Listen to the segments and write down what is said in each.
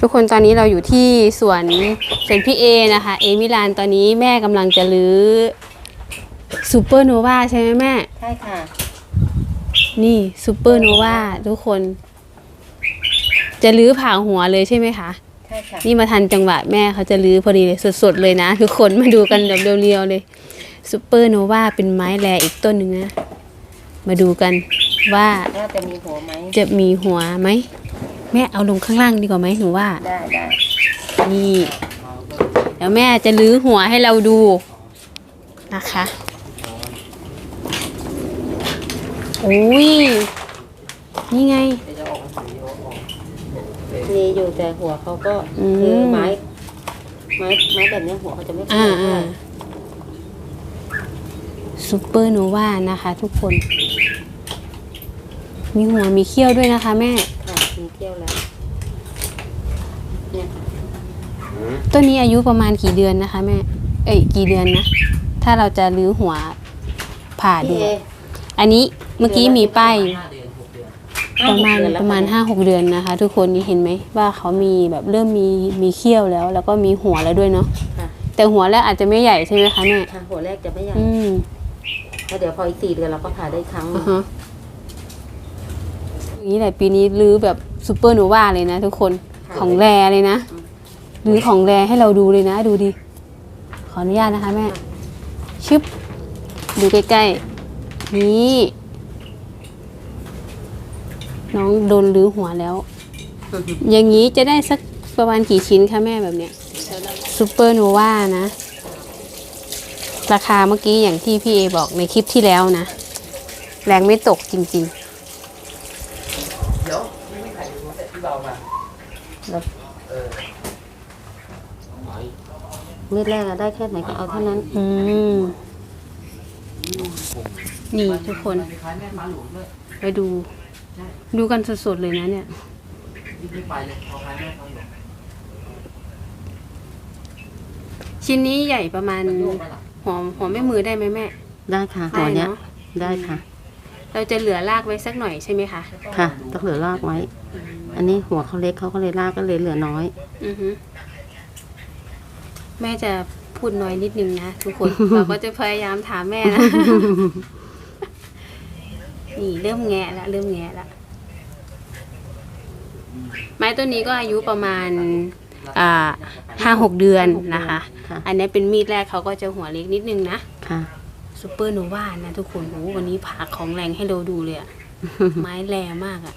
ทุกคนตอนนี้เราอยู่ที่สวนสวนพี่เอนะคะ เอมิลานตอนนี้แม่กำลังจะรื้อซูเปอร์โนวาใช่ไหมแม่ ใช่ค่ะ นี่ซูเปอร์โนวาทุกคน จะรื้อผ่าหัวเลยใช่ไหมคะใช่ค่ะนี่มาทันจังหวะแม่เขาจะรื้อพอดีเลยสดๆเลยนะ ทุกคนมาดูกันแบบเรียวๆเลยซูเปอร์โนวาเป็นไม้แรอีกต้นหนึ่งนะ มาดูกันว่าว่าจะมีหัวไหมจะมีหัวไหม แม่เอาลงข้างล่างดีกว่าไหมหนูว่า ได้ได้นี่เดี๋ยวแม่จะลื้อหัวให้เราดูนะคะโอ้ยนี่ไง มีอยู่แต่หัวเขาก็อืม คือไม้ไม้ไม้แบบเนี้ยหัวเขาจะไม่ค่อยอ่าเท่าอ่าไหร่ซูเปอร์โนวานะคะ ทุกคน มีหัวมีเขี้ยวด้วยนะคะ แม่ค่ะมี เที่ยวแล้วเนี่ยต้นนี้อายุประมาณกี่เดือนนะคะแม่ เอ้ยกี่เดือนนะ ถ้าเราจะรื้อหัวผ่าดู พี่เออันนี้เมื่อกี้มีป้ายอยู่ ห้ประมาณหกเดือนแล้วประมาณค่ห้าหกเดือนนะคะ ทุกคนนี่เห็นไหมว่าเขามีแบบเริ่มมีมีเขี้ยวแล้ว แล้วก็มีหัวแล้วด้วยเนาะค่ะแต่หัวแรกอาจจะไม่ใหญ่ใช่ไหมคะแม่ค่ะหัวแรกจะไม่ใหญ่อืมแล้วเดี๋ยวพออีกสี่เดือนเราก็ผ่าได้อีกครั้งหนึ่อ่างฮะอย่างนี้แหละปีนี้รื้อแบบ ซูเปอร์โนวาเลยนะทุกคนของแรเลยนะรื้อของแรให้เราดูเลยนะ ดูดิ ขออนุญาตนะคะแม่ ชึบ ดูใกล้ๆ นี่ น้องโดนรื้อหัวแล้ว อย่างนี้จะได้สักประมาณกี่ชิ้นคะแม่แบบเนี้ยซูเปอร์โนวานะ ราคาเมื่อกี้อย่างที่พี่เอบอกในคลิปที่แล้วนะ แรงไม่ตกจริงเดี๋ยวไม่มีใครรู้เสร็จที่เรามา แล้วเออมีดแรกอะได้แค่ไหนก็เอาเท่านั้นๆอืม นี่ทุกคนคล้ายแม่ม้าหลวงด้วยไปดู ดูกันสดๆเลยนะเนี่ยรีบๆไปเลยพอคล้ายแม่ม้าหลวงชิ้นนี้ใหญ่ประมาณโยกไปหลังหอมหอมแม่มือได้ไหมแม่ ได้ค่ะได้หัวเนี้ยเนอะได้ค่ะ เราจะเหลือรากไว้สักหน่อยใช่ไหมคะ ค่ะ ต้องเหลือรากไว้ อันนี้หัวเขาเล็กเขาก็เลยรากก็เลยเหลือน้อย อือฮึแม่จะพูดน้อยนิดนึงนะทุกคน เราก็จะพยายามถามแม่นะ นี่เริ่มแงะแล้วเริ่มแงะแล้วไม้ต้นนี้ก็อายุประมาณอ่าห้าหกเดือนนะคะ ค่ะ อันนี้เป็นมีดแรกเขาก็จะหัวเล็กนิดนึงนะค่ะ ซูเปอร์โนวานะทุกคนโอ้โหวันนี้ผ่าของแรงให้เราดูเลยอะไม้แรงมากอะ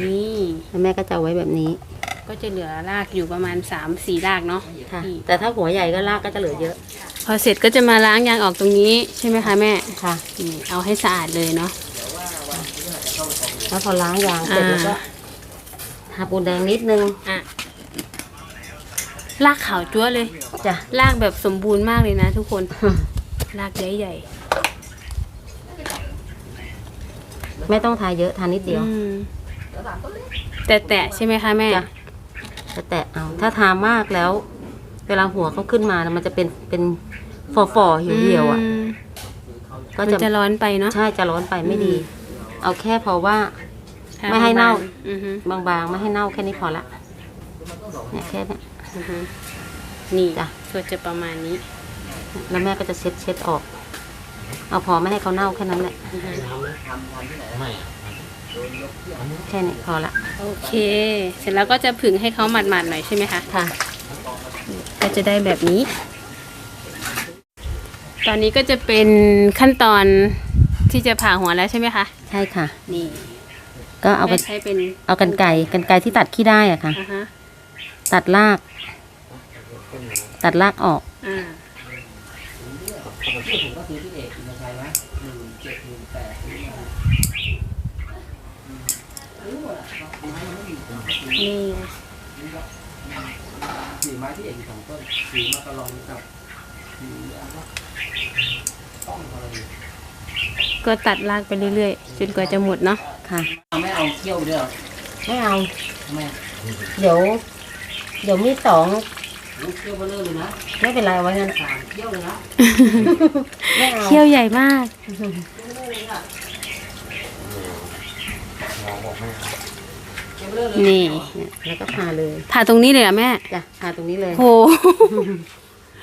นี่แล้วแม่ก็จะเอาไว้แบบนี้ ก็จะเหลือรากอยู่ประมาณสามสี่รากเนาะค่ะนี่แต่ถ้าหัวใหญ่ก็รากก็จะเหลือเยอะ พอเสร็จก็จะมาล้างยางออกตรงนี้ใช่ไหมคะแม่ค่ะ นี่เอาให้สะอาดเลยเนาะแล้วพอล้างยางเสร็จอ่าแล้วก็ทาปูนแดงนิดนึงอะรากขาวจั๊วเลยจ้ะรากแบบสมบูรณ์มากเลยนะทุกคนรากใหญ่ ไม่ต้องทาเยอะทานิดๆเดียวอืมแต่แตะๆใช่ไหมคะแม่ จ้ะแต่แตะเอาถ้าทามากแล้ว เวลาหัวเขาขึ้นมานะมันจะเป็นเป็นฝ่อฝ่อๆเหี่ยวๆอะ มก็มันจะจะร้อนไปเนาะ ใช่จะร้อนไปไม่ดี อืมเอาแค่พอว่าถ้ไม่ให้เน่า อือฮึบางๆ ไม่ให้เน่าแค่นี้พอละเนี่ยแค่เนี้ย อือฮึนี่จ้ะ ก็จะประมาณนี้ แล้วแม่ก็จะเช็ดเช็ดออก เอาพอไม่ให้เขาเน่าแค่นั้นแหละอือฮึแค่นี้พอละโอเค เสร็จแล้วก็จะผึ่งให้เขาหมาดๆหน่อยใช่ไหมคะค่ะ ก็จะได้แบบนี้ ตอนนี้ก็จะเป็นขั้นตอนที่จะผ่าหัวแล้วใช่ไหมคะใช่ค่ะ นี่ ก็เอาไปไม่ใช้เป็นเอากันไก่กันไก่ที่ตัดขี้ได้อะค่ะอ่าฮะตัดราก ตัดรากออกอ่า ผมพูดถึงก็คือพี่เอกอินทชัยนะหนึ่งเจ็ดหนึ่งแปดนี่สี่ไม้ที่เอกอยู่สองต้นสีมากระลองกับสีอะไรวะต้องอะไรก็ตัดรากไปเรื่อยๆจนกว่าจะหมดเนาะค่ะ ไม่เอาเที่ยวไปด้วยเหรอไม่เอาทำไมเดี๋ยว เดี๋ยวมีสอง เที่ยวไปเรื่อยเลยนะไม่เป็นไรเอาไว้งั้นสามเที่ยวเลยนะไม่เอาเขี้ยวใหญ่มากเที่ยวไปนี่เนี่ยแล้วก็ผ่าเลยผ่าตรงนี้เลยเหรอแม่จ้ะผ่าตรงนี้เลยโห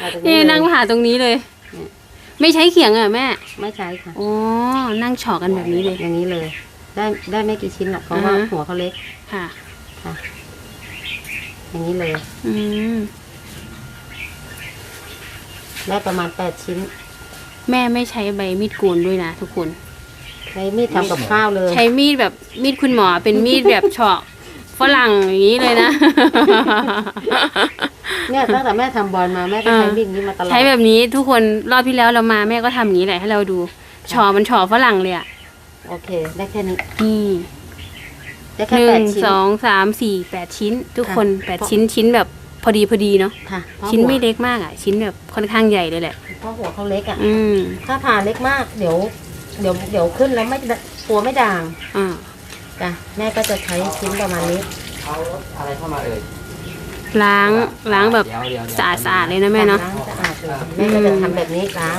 ผ่าตรงนี่นี้เลยนั่งผ่าตรงนี้เลย ไม่ใช้เขียงเหรอะแม่ไม่ใช้ค่ะ อ๋อนั่งเฉาะกันแบบนี้เลย อย่างนี้เลย ได้ได้ไม่กี่ชิ้นหรอกเพราะว่าอ่าฮะ หัวเขาเล็กค่ะ ค่ะ อย่างนี้เลย อืม ได้ประมาณแปดชิ้น แม่ไม่ใช้ใบมีดโกนด้วยนะทุกคน ใช้มีดทำกับข้าวเลย ใช้มีดแบบมีดคุณหมอเป็นมีดแบบเฉาะฝรั่งอย่างนี้เลยนะ เนี่ยตั้งแต่แม่ทำบอลมาแม่ก็ใช้อ่ามีดนี้มาตลอดใช้แบบนี้ทุกคนรอบที่แล้วเรามาแม่ก็ทำอย่างนี้แหละให้เราดูเฉาะมันเฉาะฝรั่งเลยอะโอเค ได้แค่นี้นี่ได้หแค่แปนึ่ดงชิ้น สองสามสี่แปดชิ้น ทุกคนค่ะแปดชิ้นชิ้นแบบ พอดีพอดีเนาะค่ะเพราะชิ้นไม่หัวเล็กมากอะ ชิ้นแบบค่อนข้างใหญ่เลยแหละ เพราะหัวเขาเล็กอะ อืมถ้าผ่าเล็กมากเดี๋ยว เดี๋ยวเดี๋ยวขึ้นแล้วไม่ตัวไม่ด่างอ่าจ้ะแม่ก็จะใช้ชิ้นประมาณนี้เอารถอะไรเข้ามาเอ่ยล้างล้างแบบเดี๋ยวเดี๋ยวเดี๋ยวสะอาดสะอาดเลยนะแม่เนาะ ล้างสะอาดเลยแม่ก็จะทำแบบนี้ล้าง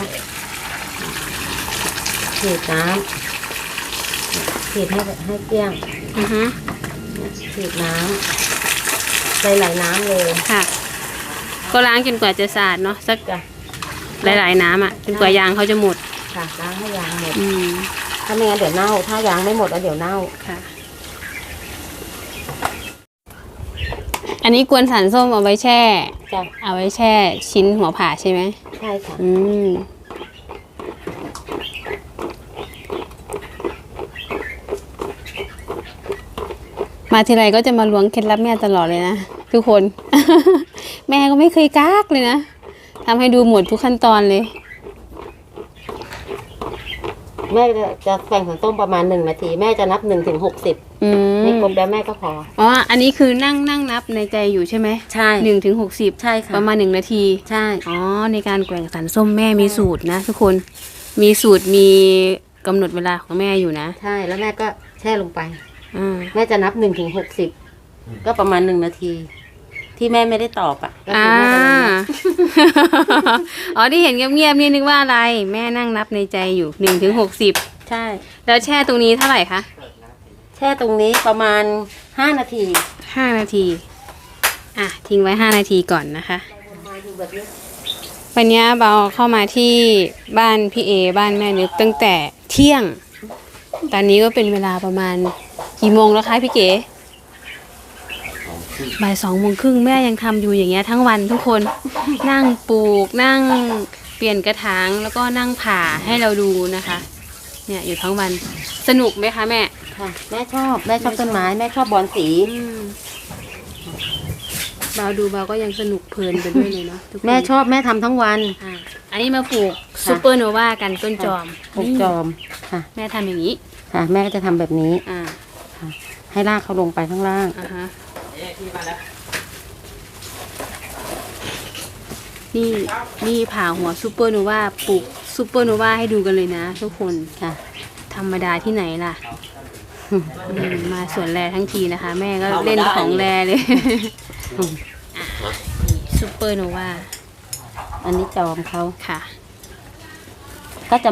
ฉีดน้ำฉีดให้ให้เกลี้ยงอือฮะฉีดน้ำ หลายๆน้ำเลย ค่ะ ก็ล้างจนกว่าจะสะอาดเนาะสักจ้ะ หลายๆน้ำอะจนกว่ายางเขาจะหมด ค่ะล้างให้ยางหมด อืมถ้าไม่งั้นเดี๋ยวเน่า ถ้ายางไม่หมดแล้วเดี๋ยวเน่า ค่ะ อันนี้กวนสันส้มเอาไว้แช่ จ้ะ เอาไว้แช่ชิ้นหัวผ่าใช่ไหม ใช่ค่ะ อืม มาทีไรก็จะมาล้วงเคล็ดลับแม่ตลอดเลยนะทุกคน แม่ก็ไม่เคยกากเลยนะทำให้ดูหมดทุกขั้นตอนเลย แม่จะจะแข่งสันส้มประมาณหนึ่งนาที แม่จะนับหนึ่งถึงหกสิบอืมนี่ครบแล้วแม่ก็พอ อ๋ออันนี้คือนั่งนั่งนับในใจอยู่ใช่ไหมใช่หนึ่งถึงหกสิบใช่ค่ะ ประมาณหนึ่งนาที ใช่ อ๋อ ในการแกว่งสันส้มแม่มีสูตรนะทุกคนมีสูตรมีกำหนดเวลาของแม่อยู่นะ ใช่ แล้วแม่ก็แช่ลงไป อ่าแม่จะนับหนึ่งถึงหกสิบก็ประมาณหนึ่งนาที ที่แม่ไม่ได้ตอบอะก็อ่า คือแม่จะนับ อ๋อที่เห็นเงียบๆนี่นึกว่าอะไร แม่นั่งนับในใจอยู่หนึ่งถึงหกสิบใช่ แล้วแช่ตรงนี้เท่าไหร่คะแช่ตรงนี้ประมาณห้านาทีห้านาที อะ ทิ้งไว้ห้านาทีก่อนนะคะ มาอยู่แบบนี้วันนี้เบาเข้ามาที่บ้านพี่เอบ้านแม่นึกตั้งแต่เที่ยง ตอนนี้ก็เป็นเวลาประมาณ กี่โมงแล้วคะพี่เก๋บ่ายสองโมงครึ่งแม่ยังทำอยู่อย่างเงี้ยทั้งวันทุกคนนั่งปลูกนั่งเปลี่ยนกระถางแล้วก็นั่งผ่าให้เราดูนะคะ เนี่ยอยู่ทั้งวันสนุกไหมคะแม่ค่ะแม่ชอบแม่ชอบต้นไม้แม่ชอบบอลสีเบาดูเบาก็ยังสนุกเพลินไปด้วยเลยเนาะทุกคนแม่ชอบแม่ทำทั้งวันอะอันนี้มาปลูกซูเปอร์โนวากันต้นจอมปลูกจอมค่ะ แม่ทำอย่างนี้ค่ะ แม่ก็จะทำแบบนี้อ่า ให้รากเขาลงไปข้างล่างอ่าฮะเอ๊ะที่มาแล้วนี่นี่ผ่าหัวซูเปอร์โนวาปลูกซูเปอร์โนวาให้ดูกันเลยนะ ทุกคนค่ะ ธรรมดาที่ไหนล่ะอืมมาสวนแรทั้งทีนะคะ แม่ก็เล่นของแรเลย ซูเปอร์โนวาอันนี้จอมเขาค่ะ ก็จะ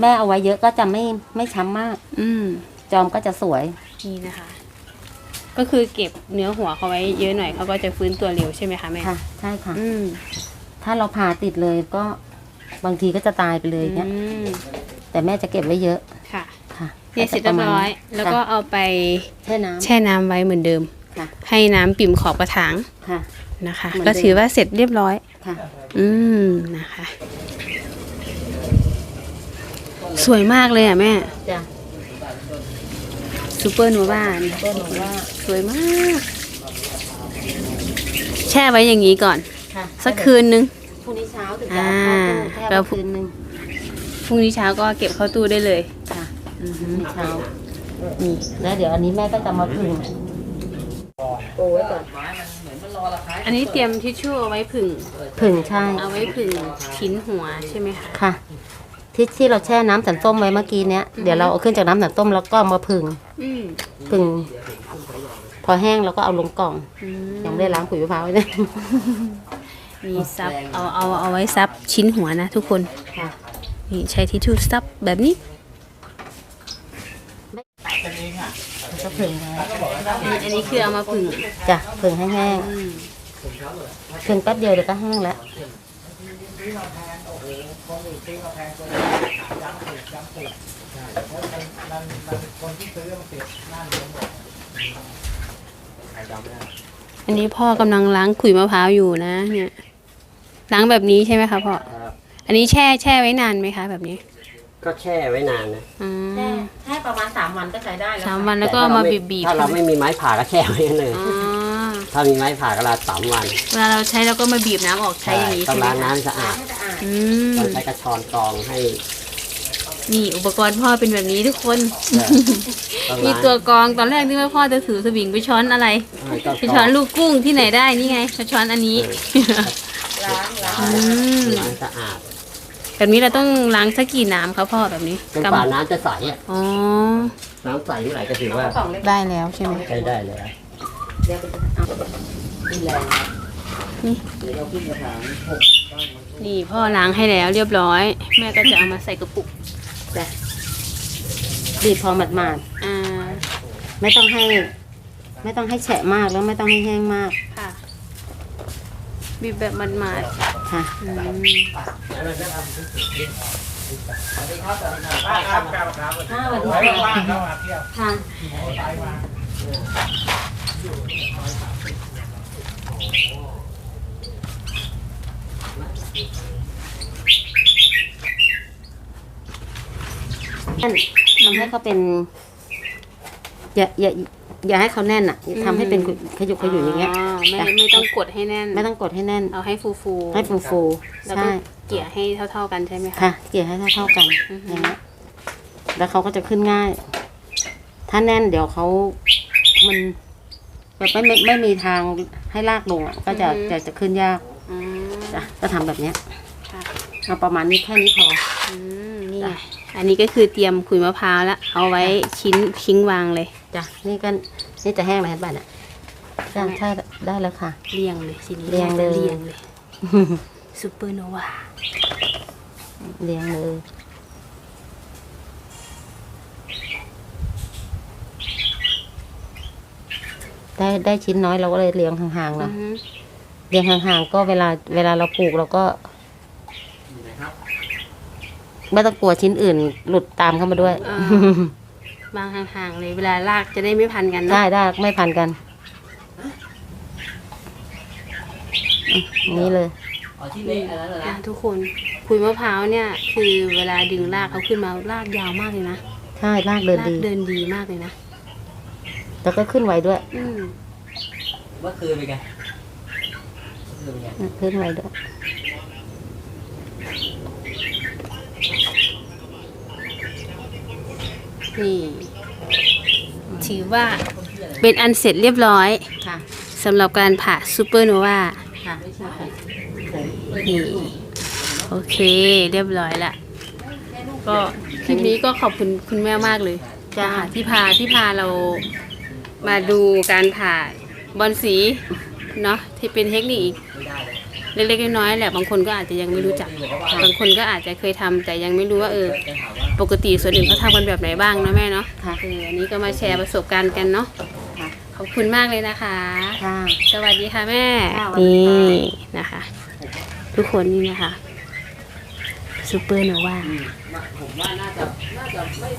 แม่เอาไว้เยอะก็จะไม่ไม่ช้ำมาก อืม จอมก็จะสวย นี่นะคะ ก็คือเก็บเนื้อหัวเขาไว้เยอะหน่อยเขาก็จะฟื้นตัวเร็วใช่ไหมคะแม่ค่ะ ใช่ค่ะ อืมถ้าเราผ่าติดเลยก็บางทีก็จะตายไปเลยเนี้ยอืมแต่แม่จะเก็บไว้เยอะค่ะค่ะเนี่ยเสร็จเรียบร้อย แล้วก็เอาไปแช่น้ำ แช่น้ำไว้เหมือนเดิม ค่ะ ให้น้ำปิ่มขอบกระถางค่ะ นะคะ เหมือนก็เดิมถือว่าเสร็จเรียบร้อย ค่ะ อืมนะคะ สวยมากเลยอะแม่ จ้ะ ซูเปอร์โนวานี่ก็หนูว่าสวยมาก แช่ไว้อย่างนี้ก่อน ค่ะสักคืนนึง พรุ่งนี้เช้าถึงจะเอาเข้าตู้แค่อ่าวันคืนนึงพรุ่งนี้เช้าก็เก็บเข้าตู้ได้เลยค่ะอือฮึพรุ่งนี้เช้านี่แล้วเดี๋ยวอันนี้แม่ก็จะมาผึ่งโอ้ยก่อนไม้มันเหมือนมันรอราคาอันนี้เตรียมทิชชู่เอาไว้ผึ่ง ผึ่งใช่ เอาไว้ผึ่งชิ้นหัวใช่ไหมคะ ค่ะ ที่ที่เราแช่น้ำสันส้มไว้เมื่อกี้เนี้ยเดี๋ยวเราเอาขึ้นจากน้ำสันส้มแล้วก็เอามาผึ่งอืมผึ่งพอแห้งเราก็เอาลงกล่อง อืมยังไม่ได้ล้างปุ๋ยมะพร้าวเลย มีซับเอาเอาเอาไว้ซับชิ้นหัวนะทุกคนค่ะ นี่ใช้ทิชชู่ซับแบบนี้ใช้ก็ผึ่งไว้อันนี้คือเอามาผึ่งจ้ะผึ่งให้แห้งผึ่งแป๊บเดียวเดี๋ยวก็แห้งแล้ว อันนี้พ่อกำลังล้างขุยมะพร้าวอยู่นะ เนี่ยล้างแบบนี้ใช่ไหมคะพ่อครับอันนี้แช่แช่ไว้นานไหมคะ แบบนี้ก็แช่ไว้นานนะอืมแค่แค่ประมาณสามวันก็ใช้ได้แล้วสามวันแล้วก็เอามาบีบบีบถ้าเราไม่มีไม้ผ่าก็แช่ไว้เลยอ๋อ ถ้ามีไม้ผ่าก็ลาสามวันเวลาเราใช้เราก็มาบีบน้ำออกใช้อย่างนี้ต้อใช่งไหมล้างคะน้ำสะอาดให้สะอาดอืมเราใช้กระชอนกรองให้นี่อุปกรณ์พ่อเป็นแบบนี้ทุกคนต้องมีล้างตัวกรองตอนแรกนึกว่าพ่อจะถือสวิงไปช้อนอะไรอ่าก็ไปช้อนลูกกุ้งที่ไหนได้นี่ไงมาช้อนอันนี้ล้างล้างอืมล้างสะอาดแบบนี้เราต้องล้างสักกี่น้ำครับพ่อแบบนี้จนกว่าน้ำจะใสอะอ๋อน้ำใสเมื่อไหร่ก็ถือว่าสองเล็กได้แล้วใช่ไหมใช้ได้แล้ว เดี๋ยวเอานี่แรงเดี๋ยวเราขึ้นกระถางหกนี่พ่อล้างให้แล้วเรียบร้อย แม่ก็จะเอามาใส่กระปุกจ้ะบีบพอหมาดอ่าๆไม่ต้องให้ ไม่ต้องให้แฉะมากแล้วไม่ต้องให้แห้งมากค่ะบีบแบบมันมาดค่ะ ๆอืมครับครับครับห้าวันไว้นี้ว่างๆเข้ามาเที่ยวค่ะไปมานั่น ทำให้เขาเป็นอย่าอย่าอย่าให้เขาแน่นอะทำให้เป็นขยุกขยุกอย่างเงี้ยไม่จ้ะไม่ต้องกดให้แน่น ไม่ต้องกดให้แน่น เอาให้ฟูฟูๆให้ฟูฟูแล้วใช่ก็เกี่ยให้เท่า ๆกันใช่ไหมคะค่ะเกลี่ยให้เท่าเท่าๆกันอือฮึอย่างเงี้ยแล้วเขาก็จะขึ้นง่าย ถ้าแน่นเดี๋ยวเขามัน แบบไม่ไม่ไม่มีทางให้ลากลงอะก็จะจะจะขึ้นยากอืมจ้ะก็ทำแบบเนี้ยค่ะเอาประมาณนี้แค่นี้พอ อืมนี่ไงอันนี้ก็คือเตรียมขุยมะพร้าวแล้วเอาไว้ชิ้นชิ้นวางเลย จ้ะนี่ก็นี่จะแห้งแล้วเห็นป่ะเนี่ยจ้ะใช่ได้แล้วค่ะ เรียงเลยทีนี้เรียงเลยเรียงเลยซูเปอร์โนวา เลี้ยงเลย ได้ได้ชิ้นน้อยเราก็เลยเลี้ยงห่างๆอืนะอฮึเลี้ยงห่างๆก็เวลาเวลาเราปลูกเราก็ไม่ต้องกลัวชิ้นอื่น หลุดตามเข้ามาด้วยอ่าวางห่างๆเลยเวลาลากจะได้ไม่พันกันเนได้อะได้ไม่พันกันอืมอย่างนี้เลยอ๋อที่เละอันนั้นเหรออะนะทุกคนขุยมะพร้าวเนี่ย คือเวลาดึงลากเขาขึ้นมาลากยาวมากเลยนะใช่รากเดินลากดีเดินดีมากเลยนะ แล้วก็ขึ้นไวด้วย อืมเมื่อคืนเป็นไงเมื่อคืนเป็นไงขึ้นไวด้วย นี่ถือว่าเป็นอันเสร็จเรียบร้อยค่ะสำหรับการผ่าซูเปอร์โนวาค่ะนี่โอเคเรียบร้อยละก็คลิปนี้ก็ขอบคุณคุณแม่มากเลยจ้าที่พาที่พาเรา มาดูการผ่าบอลสีเนาะที่เป็นเทคนิคอีกเล็กๆน้อยๆแหละบางคนก็อาจจะยังไม่รู้จัก บางคนก็อาจจะเคยทำแต่ยังไม่รู้ว่าเออ ปกติส่วนอื่นเขาทำกันแบบไหนบ้างเนาะแม่เนาะค่ะเอออันนี้ก็มาแชร์ประสบการณ์กันเนาะค่ะขอบคุณมากเลยนะคะ ค่ะสวัสดีค่ะแม่ค่ะสวัสดีค่ะ นี่นะคะ ทุกคนนี่นะคะซูเปอร์โนวา ผมว่าน่าจะน่าจะไม่